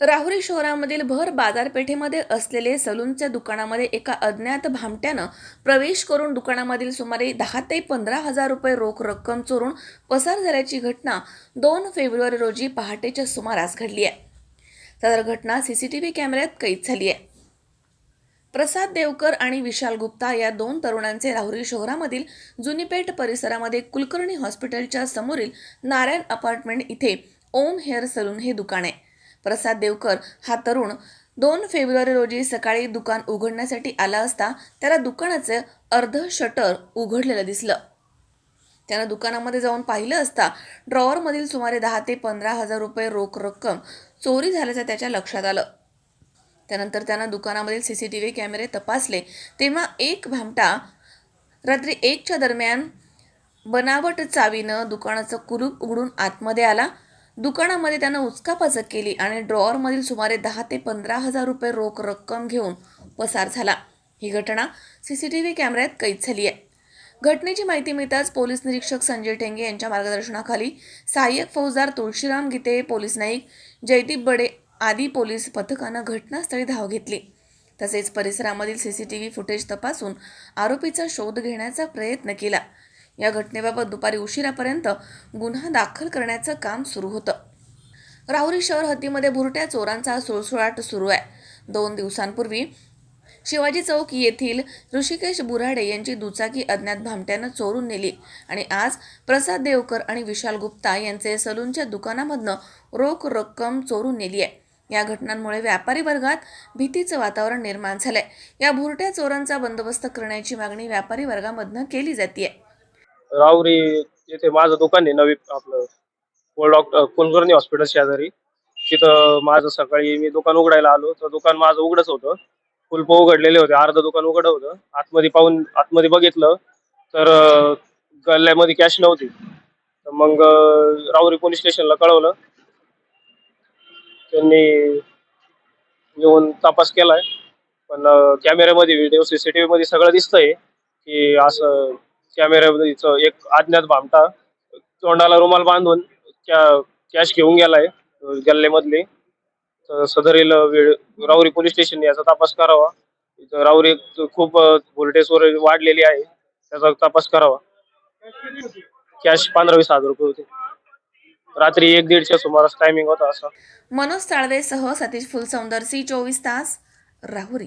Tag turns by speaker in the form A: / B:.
A: राहुरी शहरामधील भर बाजारपेठेमध्ये असलेले सलूनच्या दुकानामध्ये एका अज्ञात भामट्यानं प्रवेश करून दुकानामधील सुमारे दहा ते पंधरा हजार रुपये रोख रक्कम चोरून पसार झाल्याची घटना दोन फेब्रुवारी रोजी पहाटेच्या सुमारास घडली आहे. सदर घटना सीसीटीव्ही कॅमेऱ्यात कैद झाली आहे. प्रसाद देवकर आणि विशाल गुप्ता या दोन तरुणांचे राहुरी शहरामधील जुनीपेठ परिसरामध्ये कुलकर्णी हॉस्पिटलच्या समोरील नारायण अपार्टमेंट इथे ओम हेअर सलून हे दुकान आहे. प्रसाद देवकर हा तरुण दोन फेब्रुवारी रोजी सकाळी दुकान उघडण्यासाठी आला असता त्याला दुकानाचं अर्ध शटर उघडलेलं दिसलं. त्यानं दुकानामध्ये जाऊन पाहिलं असता ड्रॉवरमधील सुमारे दहा ते पंधरा हजार रुपये रोख रक्कम चोरी झाल्याचं त्याच्या लक्षात आलं. त्यानंतर त्यानं दुकानामधील सी सी टी व्ही कॅमेरे तपासले. तेव्हा एक भामटा रात्री एकच्या दरम्यान बनावट चावीनं दुकानाचं कुलूप उघडून आतमध्ये आला. दुकानामध्ये त्यानं उचकापाचक केली आणि ड्रॉअरमधील सुमारे दहा ते पंधरा हजार रुपये रोख रक्कम घेऊन पसार झाला. ही घटना सी सी टी व्ही कॅमेऱ्यात कैद झाली आहे. घटनेची माहिती मिळताच पोलीस निरीक्षक संजय टेंगे यांच्या मार्गदर्शनाखाली सहाय्यक फौजदार तुळशीराम गीते पोलीस नाईक जयदीप बडे आदी पोलीस पथकानं घटनास्थळी धाव घेतली. तसेच परिसरामधील C C T V footage तपासून आरोपीचा शोध घेण्याचा प्रयत्न केला. या घटनेबाबत दुपारी उशिरापर्यंत गुन्हा दाखल करण्याचं काम सुरू होतं. राहुरी शहर हद्दीमध्ये भुरट्या चोरांचा सुळसुळाट सुरू आहे. दोन दिवसांपूर्वी शिवाजी चौक येथील ऋषिकेश बुराडे यांची दुचाकी अज्ञात भामट्यानं चोरून नेली आणि आज प्रसाद देवकर आणि विशाल गुप्ता यांचे सलूनच्या दुकानामधनं रोख रक्कम चोरून नेली आहे. या घटनांमुळे व्यापारी वर्गात भीतीचं वातावरण निर्माण झालंय. या भुरट्या चोरांचा बंदोबस्त करण्याची मागणी व्यापारी वर्गामधनं केली जाते
B: राहुरी येथे माझं दुकान आहे नवी आपलं कोल डॉक्टर कुलकर्णी हॉस्पिटल शेजारी तिथं माझं सकाळी मी दुकान उघडायला आलो. तर दुकान माझं उघडच होतं. कुलप उघडलेले होते. अर्ध दुकान उघड होतं. आतमध्ये पाहून आतमध्ये बघितलं तर अं, गल्ल्यामध्ये कॅश नव्हती. तर मग अं, राहुरी पोलीस स्टेशनला कळवलं. त्यांनी येऊन तपास केलाय. पण अं, कॅमेऱ्यामध्ये व्हिडिओ सीसीटीव्ही मध्ये सगळं दिसतंय की असं कॅमेऱ्यामध्ये एक अज्ञात भामटा तोंडाला रुमाल बांधून कॅश घेऊन गेलाय गल्लेमधले. सदरील वेळ- राऊरी पोलीस स्टेशन याचा तपास करावा. इथं राहुरी खूप वगैरे वाढलेली आहे त्याचा तपास करावा. कॅश पंधरा वीस हजार रुपये होते. रात्री एक दीडच्या सुमारास टायमिंग होता असा.
A: मनोज साळवेसह सतीश फुलसौंदर सी चोवीस तास राहुरी.